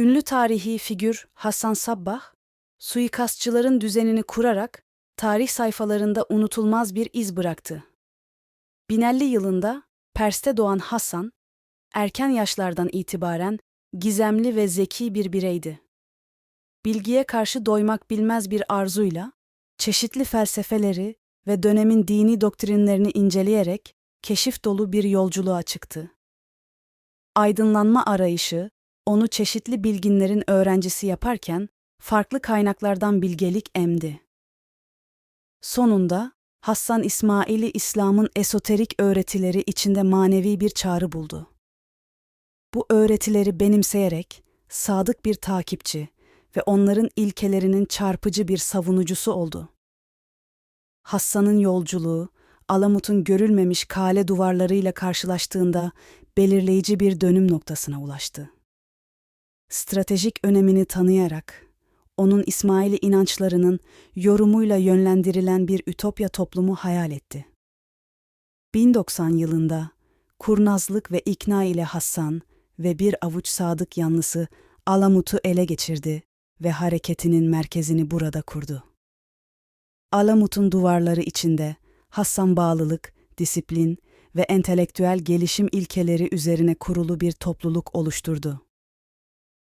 Ünlü tarihi figür Hasan Sabbah, suikastçıların düzenini kurarak tarih sayfalarında unutulmaz bir iz bıraktı. Binelli yılında Pers'te doğan Hasan, erken yaşlardan itibaren gizemli ve zeki bir bireydi. Bilgiye karşı doymak bilmez bir arzuyla, çeşitli felsefeleri ve dönemin dini doktrinlerini inceleyerek keşif dolu bir yolculuğa çıktı. Aydınlanma arayışı, onu çeşitli bilginlerin öğrencisi yaparken farklı kaynaklardan bilgelik emdi. Sonunda Hassan İsmaili İslam'ın esoterik öğretileri içinde manevi bir çağrı buldu. Bu öğretileri benimseyerek sadık bir takipçi ve onların ilkelerinin çarpıcı bir savunucusu oldu. Hassan'ın yolculuğu, Alamut'un görülmemiş kale duvarlarıyla karşılaştığında belirleyici bir dönüm noktasına ulaştı. Stratejik önemini tanıyarak, onun İsmaili inançlarının yorumuyla yönlendirilen bir ütopya toplumu hayal etti. 1090 yılında kurnazlık ve ikna ile Hassan ve bir avuç sadık yanlısı Alamut'u ele geçirdi ve hareketinin merkezini burada kurdu. Alamut'un duvarları içinde Hassan bağlılık, disiplin ve entelektüel gelişim ilkeleri üzerine kurulu bir topluluk oluşturdu.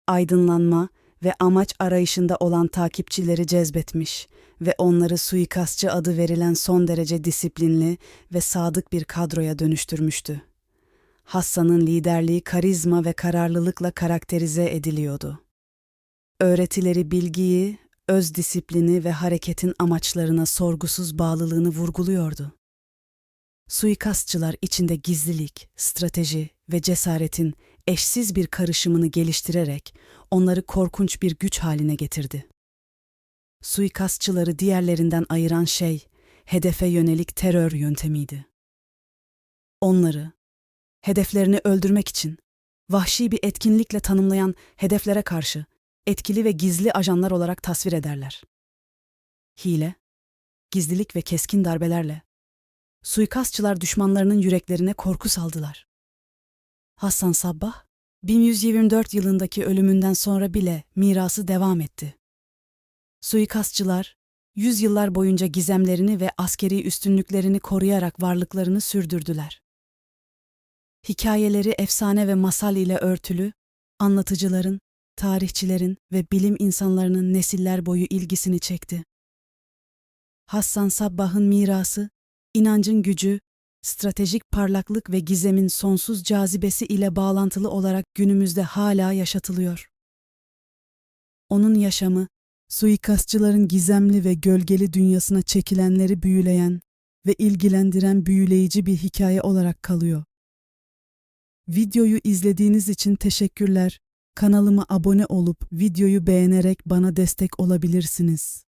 Aydınlanma ve amaç arayışında olan takipçileri cezbetmiş ve onları suikastçı adı verilen son derece disiplinli ve sadık bir kadroya dönüştürmüştü. Hassan'ın liderliği karizma ve kararlılıkla karakterize ediliyordu. Öğretileri bilgiyi, öz disiplini ve hareketin amaçlarına sorgusuz bağlılığını vurguluyordu. Suikastçılar içinde gizlilik, strateji ve cesaretin eşsiz bir karışımını geliştirerek onları korkunç bir güç haline getirdi. Suikastçıları diğerlerinden ayıran şey hedefe yönelik terör yöntemiydi. Onları hedeflerini öldürmek için vahşi bir etkinlikle tanımlayan hedeflere karşı etkili ve gizli ajanlar olarak tasvir ederler. Hile, gizlilik ve keskin darbelerle suikastçılar düşmanlarının yüreklerine korku saldılar. Hasan Sabbah, 1124 yılındaki ölümünden sonra bile mirası devam etti. Suikastçılar, yüzyıllar boyunca gizemlerini ve askeri üstünlüklerini koruyarak varlıklarını sürdürdüler. Hikayeleri efsane ve masal ile örtülü, anlatıcıların, tarihçilerin ve bilim insanlarının nesiller boyu ilgisini çekti. Hassan Sabbah'ın mirası, inancın gücü, stratejik parlaklık ve gizemin sonsuz cazibesi ile bağlantılı olarak günümüzde hala yaşatılıyor. Onun yaşamı, suikastçıların gizemli ve gölgeli dünyasına çekilenleri büyüleyen ve ilgilendiren büyüleyici bir hikaye olarak kalıyor. Videoyu izlediğiniz için teşekkürler. Kanalıma abone olup videoyu beğenerek bana destek olabilirsiniz.